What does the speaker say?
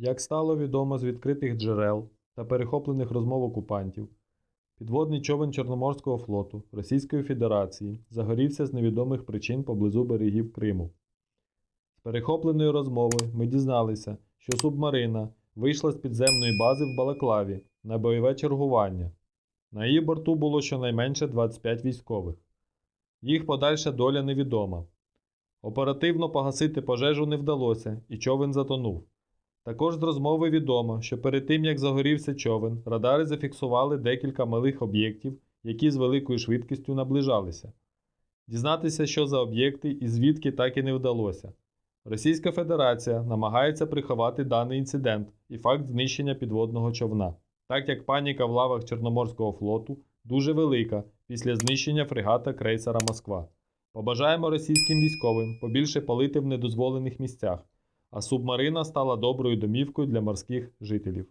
Як стало відомо з відкритих джерел та перехоплених розмов окупантів, підводний човен Чорноморського флоту Російської Федерації загорівся з невідомих причин поблизу берегів Криму. З перехопленої розмови ми дізналися, що субмарина вийшла з підземної бази в Балаклаві на бойове чергування. На її борту було щонайменше 25 військових. Їх подальша доля невідома. Оперативно погасити пожежу не вдалося, і човен затонув. Також з розмови відомо, що перед тим як загорівся човен, радари зафіксували декілька малих об'єктів, які з великою швидкістю наближалися. Дізнатися, що за об'єкти і звідки так і не вдалося. Російська Федерація намагається приховати даний інцидент і факт знищення підводного човна, так як паніка в лавах Чорноморського флоту дуже велика після знищення фрегата крейсера Москва. Побажаємо російським військовим побільше палити в недозволених місцях, а субмарина стала доброю домівкою для морських жителів.